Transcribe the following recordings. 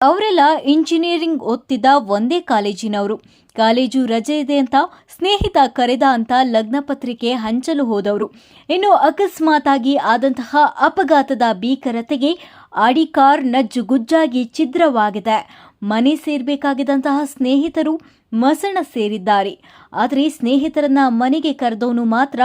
ಅವರೆಲ್ಲ ಇಂಜಿನಿಯರಿಂಗ್ ಓದ್ತಿದ್ದ ಒಂದೇ ಕಾಲೇಜಿನವರು. ಕಾಲೇಜು ರಜೆ ಇದೆ ಅಂತ ಸ್ನೇಹಿತ ಕರೆದ ಅಂತ ಲಗ್ನ ಪತ್ರಿಕೆ ಹಂಚಲು ಹೋದವರು. ಇನ್ನು ಅಕಸ್ಮಾತಾಗಿ ಆದಂತಹ ಅಪಘಾತದ ಭೀಕರತೆಗೆ ಆಡಿ ಕಾರ್ ನಜ್ಜುಗುಜ್ಜಾಗಿ ಛಿದ್ರವಾಗಿದೆ. ಮನೆ ಸೇರ್ಬೇಕಾಗಿದ್ದಂತಹ ಸ್ನೇಹಿತರು ಮಸಣ ಸೇರಿದ್ದಾರೆ. ಆದರೆ ಸ್ನೇಹಿತರನ್ನ ಮನೆಗೆ ಕರೆದವನು ಮಾತ್ರ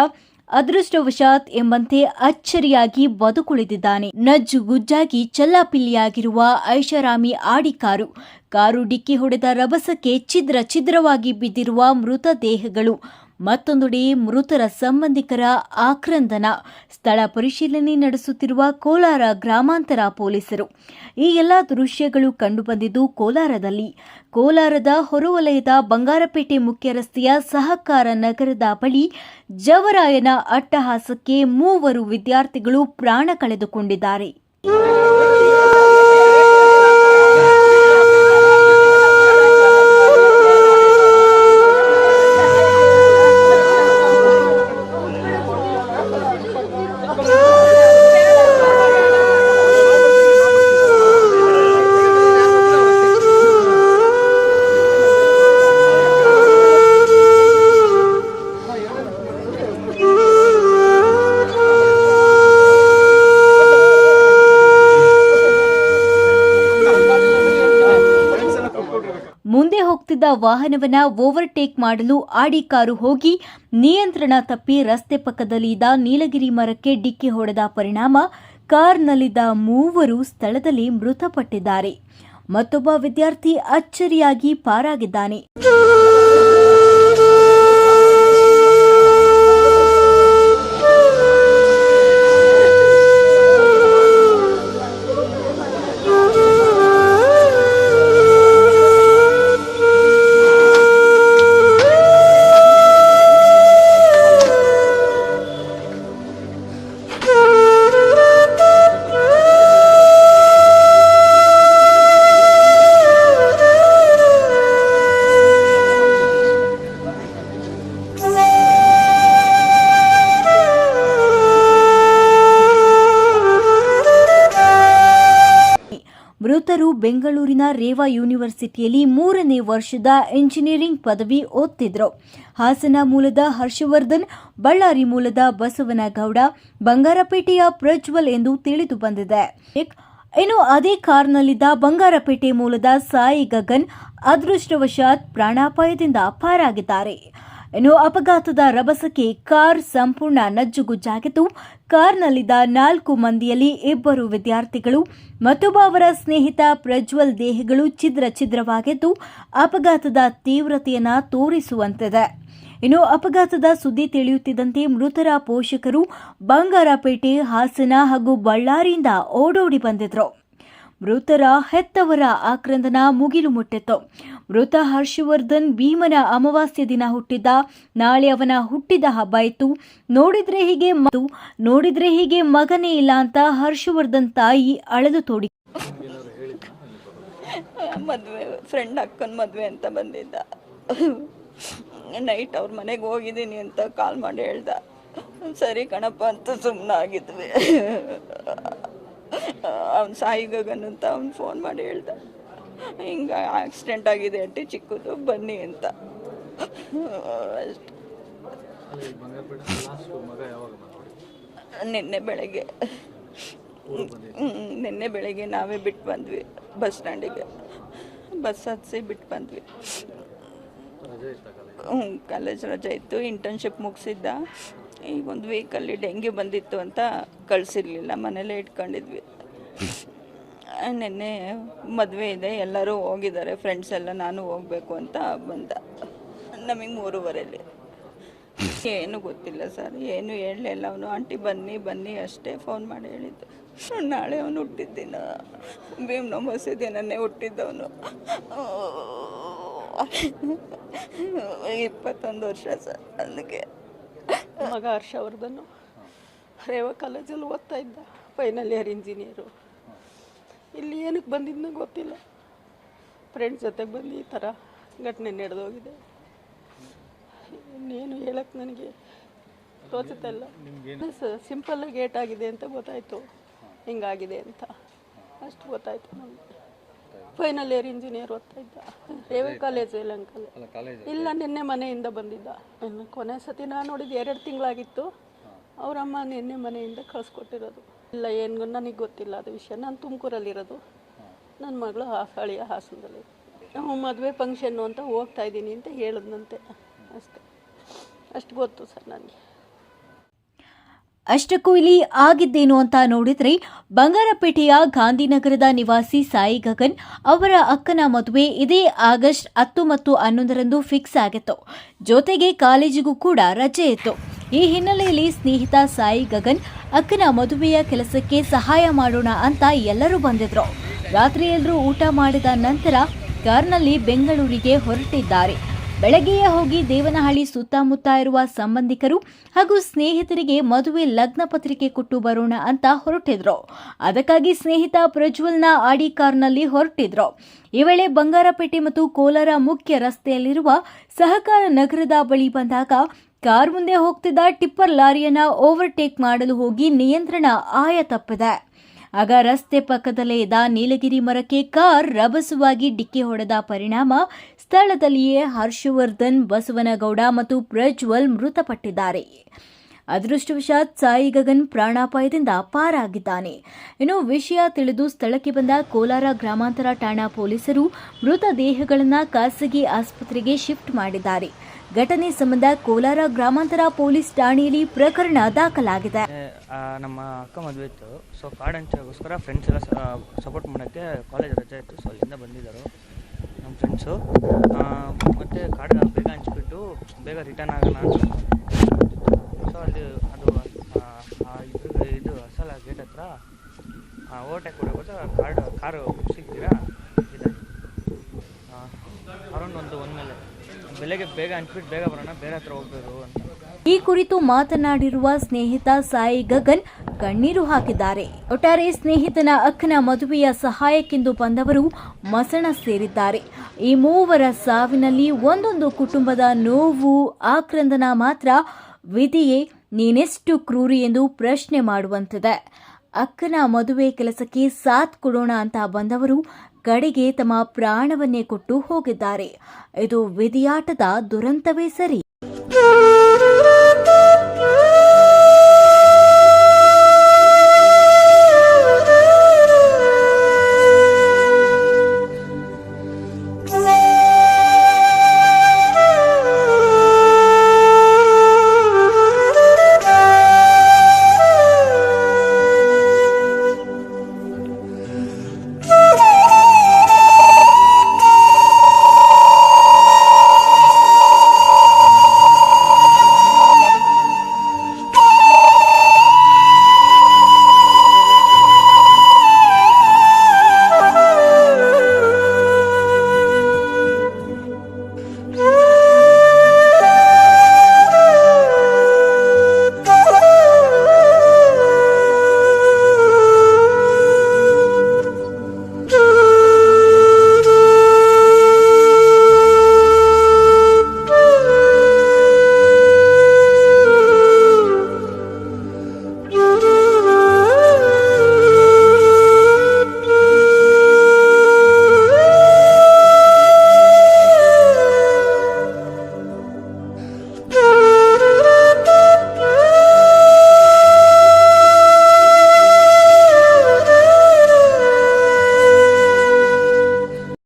ಅದೃಷ್ಟವಶಾತ್ ಎಂಬಂತೆ ಅಚ್ಚರಿಯಾಗಿ ಬದುಕುಳಿದಿದ್ದಾನೆ. ನಜ್ಜು ಗುಜ್ಜಾಗಿ ಚಲ್ಲಾಪಿಲ್ಲಿಯಾಗಿರುವ ಐಷಾರಾಮಿ ಆಡಿ ಕಾರು ಕಾರು ಡಿಕ್ಕಿ ಹೊಡೆದ ರಭಸಕ್ಕೆ ಛಿದ್ರ ಛಿದ್ರವಾಗಿ ಬಿದ್ದಿರುವ ಮೃತದೇಹಗಳು. ಮತ್ತೊಂದೆಡೆ ಮೃತರ ಸಂಬಂಧಿಕರ ಆಕ್ರಂದನ. ಸ್ಥಳ ಪರಿಶೀಲನೆ ನಡೆಸುತ್ತಿರುವ ಕೋಲಾರ ಗ್ರಾಮಾಂತರ ಪೊಲೀಸರು. ಈ ಎಲ್ಲ ದೃಶ್ಯಗಳು ಕಂಡುಬಂದಿದ್ದು ಕೋಲಾರದಲ್ಲಿ. ಕೋಲಾರದ ಹೊರವಲಯದ ಬಂಗಾರಪೇಟೆ ಮುಖ್ಯ ರಸ್ತೆಯ ಸಹಕಾರ ನಗರದ ಬಳಿ ಜವರಾಯನ ಅಟ್ಟಹಾಸಕ್ಕೆ ಮೂವರು ವಿದ್ಯಾರ್ಥಿಗಳು ಪ್ರಾಣ ಕಳೆದುಕೊಂಡಿದ್ದಾರೆ. ವಾಹನವನ್ನ ಓವರ್ಟೇಕ್ ಮಾಡಲು ಆಡಿ ಕಾರು ಹೋಗಿ ನಿಯಂತ್ರಣ ತಪ್ಪಿ ರಸ್ತೆ ಪಕ್ಕದಲ್ಲಿ ಇದ್ದ ನೀಲಗಿರಿ ಮರಕ್ಕೆ ಡಿಕ್ಕಿ ಹೊಡೆದ ಪರಿಣಾಮ ಕಾರ್ನಲ್ಲಿದ್ದ ಮೂವರು ಸ್ಥಳದಲ್ಲಿ ಮೃತಪಟ್ಟಿದ್ದಾರೆ. ಮತ್ತೊಬ್ಬ ವಿದ್ಯಾರ್ಥಿ ಅಚ್ಚರಿಯಾಗಿ ಪಾರಾಗಿದ್ದಾನೆ. ಬೆಂಗಳೂರಿನ ರೇವಾ ಯೂನಿವರ್ಸಿಟಿಯಲ್ಲಿ ಮೂರನೇ ವರ್ಷದ ಇಂಜಿನಿಯರಿಂಗ್ ಪದವಿ ಓದ್ತಿದ್ರು. ಹಾಸನ ಮೂಲದ ಹರ್ಷವರ್ಧನ್, ಬಳ್ಳಾರಿ ಮೂಲದ ಬಸವನಗೌಡ, ಬಂಗಾರಪೇಟೆಯ ಪ್ರಜ್ವಲ್ ಎಂದು ತಿಳಿದು ಬಂದಿದೆ. ಇನ್ನು ಅದೇ ಕಾರ್ನಲ್ಲಿದ್ದ ಬಂಗಾರಪೇಟೆ ಮೂಲದ ಸಾಯಿ ಗಗನ್, ಅದೃಷ್ಟವಶಾತ್ ಪ್ರಾಣಾಪಾಯದಿಂದ ಪಾರಾಗಿದ್ದಾರೆ. ಇನ್ನು ಅಪಘಾತದ ರಭಸಕ್ಕೆ ಕಾರ್ ಸಂಪೂರ್ಣ ನಜ್ಜುಗುಜ್ಜಾಗಿದ್ದು ಕಾರ್ನಲ್ಲಿದ್ದ ನಾಲ್ಕು ಮಂದಿಯಲ್ಲಿ ಇಬ್ಬರು ವಿದ್ಯಾರ್ಥಿಗಳು ಮತ್ತೊಬ್ಬ ಅವರ ಸ್ನೇಹಿತ ಪ್ರಜ್ವಲ್ ದೇಹಗಳು ಛಿದ್ರ ಛಿದ್ರವಾಗಿದ್ದು, ಅಪಘಾತದ ತೀವ್ರತೆಯನ್ನು ತೋರಿಸುವಂತಿದೆ. ಇನ್ನು ಅಪಘಾತದ ಸುದ್ದಿ ತಿಳಿಯುತ್ತಿದ್ದಂತೆ ಮೃತರ ಪೋಷಕರು ಬಂಗಾರಪೇಟೆ, ಹಾಸನ ಹಾಗೂ ಬಳ್ಳಾರಿಯಿಂದ ಓಡೋಡಿ ಬಂದಿದ್ರು. ಮೃತರ ಹೆತ್ತವರ ಆಕ್ರಂದನ ಮುಗಿಲು ಮುಟ್ಟಿತ್ತು. ಮೃತ ಹರ್ಷವರ್ಧನ್ ಭೀಮನ ಅಮಾವಾಸ್ಯ ದಿನ ಹುಟ್ಟಿದ ನಾಳೆ ಅವನ ಹುಟ್ಟಿದ ಹಬ್ಬ ಇತ್ತು. ನೋಡಿದ್ರೆ ಹೀಗೆ ಮತ್ತು ನೋಡಿದ್ರೆ ಹೀಗೆ ಮಗನೇ ಇಲ್ಲ ಅಂತ ಹರ್ಷವರ್ಧನ್ ತಾಯಿ ಅಳೆದು ತೋಡಿ ಮದುವೆ ಫ್ರೆಂಡ್ ಅಕ್ಕನ ಮದುವೆ ಅಂತ ಬಂದಿದ್ದ. ನೈಟ್ ಅವ್ರ ಮನೆಗೆ ಹೋಗಿದ್ದೀನಿ ಅಂತ ಕಾಲ್ ಮಾಡಿ ಹೇಳ್ದ. ಸರಿ ಕಣಪ್ಪ ಅಂತ ಸುಮ್ಮನಾಗಿದ್ವಿ ಅವ್ನು ಸಾಯಿ ಗಗನ್ ಅಂತ ಅವ್ನು ಫೋನ್ ಮಾಡಿ ಹೇಳ್ದ. ಹಿಂಗೆ ಆಕ್ಸಿಡೆಂಟ್ ಆಗಿದೆ ಅಂತೆ ಚಿಕ್ಕದು ಬನ್ನಿ ಅಂತ. ನಿನ್ನೆ ಬೆಳಗ್ಗೆ. ನಿನ್ನೆ ಬೆಳಗ್ಗೆ ನಾವೇ ಬಿಟ್ಟು ಬಂದ್ವಿ ಬಸ್ ಸ್ಟ್ಯಾಂಡಿಗೆ. ಬಸ್ ಹತ್ಸಿ ಬಿಟ್ಟು ಬಂದ್ವಿ. ಹ್ಞೂ ಕಾಲೇಜ್ ರಜೆ ಇತ್ತು ಇಂಟರ್ನ್ಶಿಪ್ ಮುಗಿಸಿದ್ದ. ಈಗ ಒಂದು ವೀಕಲ್ಲಿ ಡೆಂಗ್ಯೂ ಬಂದಿತ್ತು ಅಂತ ಕಳಿಸಿರ್ಲಿಲ್ಲ ಮನೇಲೇ ಇಟ್ಕೊಂಡಿದ್ವಿ. ನಿನ್ನೆ ಮದುವೆ ಇದೆ, ಎಲ್ಲರೂ ಹೋಗಿದ್ದಾರೆ ಫ್ರೆಂಡ್ಸ್ ಎಲ್ಲ ನಾನು ಹೋಗಬೇಕು ಅಂತ ಬಂದ. ನಮಗೆ ಮೂರುವರೆಲಿ. ಏನು ಗೊತ್ತಿಲ್ಲ ಸರ್, ಏನು ಹೇಳಲಿಲ್ಲ ಅವನು. ಆಂಟಿ ಬನ್ನಿ ಬನ್ನಿ ಅಷ್ಟೇ ಫೋನ್ ಮಾಡಿ ಹೇಳಿದ್ದು. ನಾಳೆ ಅವನು ಹುಟ್ಟಿದ್ದಿನ. ಮಸೀದಿ ನನ್ನೇ ಹುಟ್ಟಿದ್ದವನು. ಇಪ್ಪತ್ತೊಂದು ವರ್ಷ ಸರ್ ಅದಕ್ಕೆ ಮಗ ಹರ್ಷವರ್ಧನು. ರೇವಾ ಕಾಲೇಜಲ್ಲಿ ಓದ್ತಾ ಇದ್ದ ಫೈನಲ್ ಇಯರ್ ಇಂಜಿನಿಯರು ಇಲ್ಲಿ ಏನಕ್ಕೆ ಬಂದಿದ್ದು ಗೊತ್ತಿಲ್ಲ. ಫ್ರೆಂಡ್ಸ್ ಜೊತೆಗೆ ಬಂದು ಈ ಥರ ಘಟನೆ ನಡೆದೋಗಿದೆ ಇನ್ನೇನು ಹೇಳಕ್ಕೆ ನನಗೆ ತೋಚುತ್ತಲ್ಲ ಸಿಂಪಲ್ ಗೇಟ್ ಆಗಿದೆ ಅಂತ ಗೊತ್ತಾಯಿತು. ಹಿಂಗಾಗಿದೆ ಅಂತ. ಅಷ್ಟು ಗೊತ್ತಾಯಿತು ನಮಗೆ. ಫೈನಲ್ ಇಯರ್ ಇಂಜಿನಿಯರ್ ಓದ್ತಾ ಇದ್ದ. ರೇವೆ ಕಾಲೇಜ್ ಯಲಂಕಲ್ ಇಲ್ಲ ನಿನ್ನೆ ಮನೆಯಿಂದ ಬಂದಿದ್ದ. ಇನ್ನು ಕೊನೆ ಸತಿ ನಾನು ನೋಡಿದ್ದು ಎರಡು ತಿಂಗಳಾಗಿತ್ತು. ಅವರಮ್ಮ ನಿನ್ನೆ ಮನೆಯಿಂದ ಕಳಿಸ್ಕೊಟ್ಟಿರೋದು. ಇಲ್ಲ ಏನು ನನಗೆ ಗೊತ್ತಿಲ್ಲ ಅದು ವಿಷಯ. ನಾನು ತುಮಕೂರಲ್ಲಿರೋದು. ನನ್ನ ಮಗಳು ಹಾಸಳಿಯ ಹಾಸನದಲ್ಲಿ. ನಾವು ಮದುವೆ ಫಂಕ್ಷನ್ನು ಅಂತ ಹೋಗ್ತಾ ಇದ್ದೀನಿ ಅಂತ ಹೇಳಿದ್ನಂತೆ. ಅಷ್ಟೆ. ಅಷ್ಟು ಗೊತ್ತು ಸರ್ ನನಗೆ ಅಷ್ಟಕ್ಕೂ ಇಲ್ಲಿ ಆಗಿದ್ದೇನು ಅಂತ ನೋಡಿದ್ರೆ, ಬಂಗಾರಪೇಟೆಯ ಗಾಂಧಿನಗರದ ನಿವಾಸಿ ಸಾಯಿ ಗಗನ್ ಅವರ ಅಕ್ಕನ ಮದುವೆ ಇದೇ ಆಗಸ್ಟ್ ಹತ್ತು ಮತ್ತು ಹನ್ನೊಂದರಂದು ಫಿಕ್ಸ್ ಆಗಿತ್ತು. ಜೊತೆಗೆ ಕಾಲೇಜಿಗೂ ಕೂಡ ರಜೆ ಇತ್ತು. ಈ ಹಿನ್ನೆಲೆಯಲ್ಲಿ ಸ್ನೇಹಿತ ಸಾಯಿ ಗಗನ್ ಅಕ್ಕನ ಮದುವೆಯ ಕೆಲಸಕ್ಕೆ ಸಹಾಯ ಮಾಡೋಣ ಅಂತ ಎಲ್ಲರೂ ಬಂದಿದ್ರು. ರಾತ್ರಿ ಎಲ್ಲರೂ ಊಟ ಮಾಡಿದ ನಂತರ ಕಾರ್ನಲ್ಲಿ ಬೆಂಗಳೂರಿಗೆ ಹೊರಟಿದ್ದಾರೆ. ಬೆಳಗ್ಗೆಯೇ ಹೋಗಿ ದೇವನಹಳ್ಳಿ ಸುತ್ತಮುತ್ತ ಇರುವ ಸಂಬಂಧಿಕರು ಹಾಗೂ ಸ್ನೇಹಿತರಿಗೆ ಮದುವೆ ಲಗ್ನ ಪತ್ರಿಕೆ ಕೊಟ್ಟು ಬರೋಣ ಅಂತ ಹೊರಟಿದ್ರು. ಅದಕ್ಕಾಗಿ ಸ್ನೇಹಿತ ಪ್ರಜ್ವಲ್ನ ಆಡಿ ಕಾರ್ನಲ್ಲಿ ಹೊರಟಿದ್ರು. ಈ ವೇಳೆ ಬಂಗಾರಪೇಟೆ ಮತ್ತು ಕೋಲಾರ ಮುಖ್ಯ ರಸ್ತೆಯಲ್ಲಿರುವ ಸಹಕಾರ ನಗರದ ಬಳಿ ಬಂದಾಗ ಕಾರ್ ಮುಂದೆ ಹೋಗ್ತಿದ್ದ ಟಿಪ್ಪರ್ ಲಾರಿಯನ್ನ ಓವರ್ಟೇಕ್ ಮಾಡಲು ಹೋಗಿ ನಿಯಂತ್ರಣ ಆಯ ತಪ್ಪಿದೆ. ಆಗ ರಸ್ತೆ ಪಕ್ಕದಲ್ಲೇ ಇದ್ದ ನೀಲಗಿರಿ ಮರಕ್ಕೆ ಕಾರ್ ರಭಸವಾಗಿ ಡಿಕ್ಕಿ ಹೊಡೆದ ಪರಿಣಾಮ ಸ್ಥಳದಲ್ಲಿಯೇ ಹರ್ಷವರ್ಧನ್, ಬಸವನಗೌಡ ಮತ್ತು ಪ್ರಜ್ವಲ್ ಮೃತಪಟ್ಟಿದ್ದಾರೆ. ಅದೃಷ್ಟವಶಾತ್ ಸಾಯಿ ಗಗನ್ ಪ್ರಾಣಾಪಾಯದಿಂದ ಪಾರಾಗಿದ್ದಾನೆ. ಇನ್ನು ವಿಷಯ ತಿಳಿದು ಸ್ಥಳಕ್ಕೆ ಬಂದ ಕೋಲಾರ ಗ್ರಾಮಾಂತರ ಠಾಣಾ ಪೊಲೀಸರು ಮೃತದೇಹಗಳನ್ನು ಖಾಸಗಿ ಆಸ್ಪತ್ರೆಗೆ ಶಿಫ್ಟ್ ಮಾಡಿದ್ದಾರೆ. ಘಟನೆ ಸಂಬಂಧ ಕೋಲಾರ ಗ್ರಾಮಾಂತರ ಪೊಲೀಸ್ ಠಾಣೆಯಲ್ಲಿ ಪ್ರಕರಣ ದಾಖಲಾಗಿದೆ. ನಮ್ಮ ಅಕ್ಕ ಮದುವೆ ಇತ್ತು. ಸೊ ಕಾರ್ಡ್ ಹಂಚೋಸ್ಕರ ಫ್ರೆಂಡ್ಸ್ ಎಲ್ಲ ಸಪೋರ್ಟ್ ಮಾಡೋಕ್ಕೆ ಕಾಲೇಜ್ ರಜೆ ಇತ್ತು. ಸೊ ಅಲ್ಲಿಂದ ಬಂದಿದ್ದರು ನಮ್ಮ ಫ್ರೆಂಡ್ಸು ಮತ್ತು ಕಾರ್ಡ್ ಬೇಗ ಹಂಚ್ಬಿಟ್ಟು ಬೇಗ ರಿಟರ್ನ್ ಆಗೋಣ ಸೊ ಅಲ್ಲಿ ಅದು ಇದು ಇದು ಅಸಲ ಗೇಟ್ ಹತ್ರ ಓವರ್ಟೇಕ್ ಹೊಡೋವಾಗ ಕಾರ್ಡ್ ಕಾರು ಸಿಗ್ತೀರಾ? ಇದೆ. ಅರೌಂಡ್ ಒಂದು ಒಂದು ಮೇಲೆ ಈ ಕುರಿತು ಮಾತನಾಡಿರುವ ಸ್ನೇಹಿತ ಸಾಯಿ ಗಗನ್ ಕಣ್ಣೀರು ಹಾಕಿದ್ದಾರೆ. ಒಟ್ಟಾರೆ ಸ್ನೇಹಿತನ ಅಕ್ಕನ ಮದುವೆಯ ಸಹಾಯಕ್ಕೆಂದು ಬಂದವರು ಮಸಣ ಸೇರಿದ್ದಾರೆ. ಈ ಮೂವರ ಸಾವಿನಲ್ಲಿ ಒಂದೊಂದು ಕುಟುಂಬದ ನೋವು, ಆಕ್ರಂದನ ಮಾತ್ರ ವಿಧಿಯೇ ನೀನೆಷ್ಟು ಕ್ರೂರಿ ಎಂದು ಪ್ರಶ್ನೆ ಮಾಡುವಂತಿದೆ. ಅಕ್ಕನ ಮದುವೆ ಕೆಲಸಕ್ಕೆ ಸಾಥ್ ಕೊಡೋಣ ಅಂತ ಬಂದವರು ಕಡೆಗೆ ತಮ್ಮ ಪ್ರಾಣವನ್ನೇ ಕೊಟ್ಟು ಹೋಗಿದ್ದಾರೆ. ಇದು ವಿಧಿಯಾಟದ ದುರಂತವೇ ಸರಿ.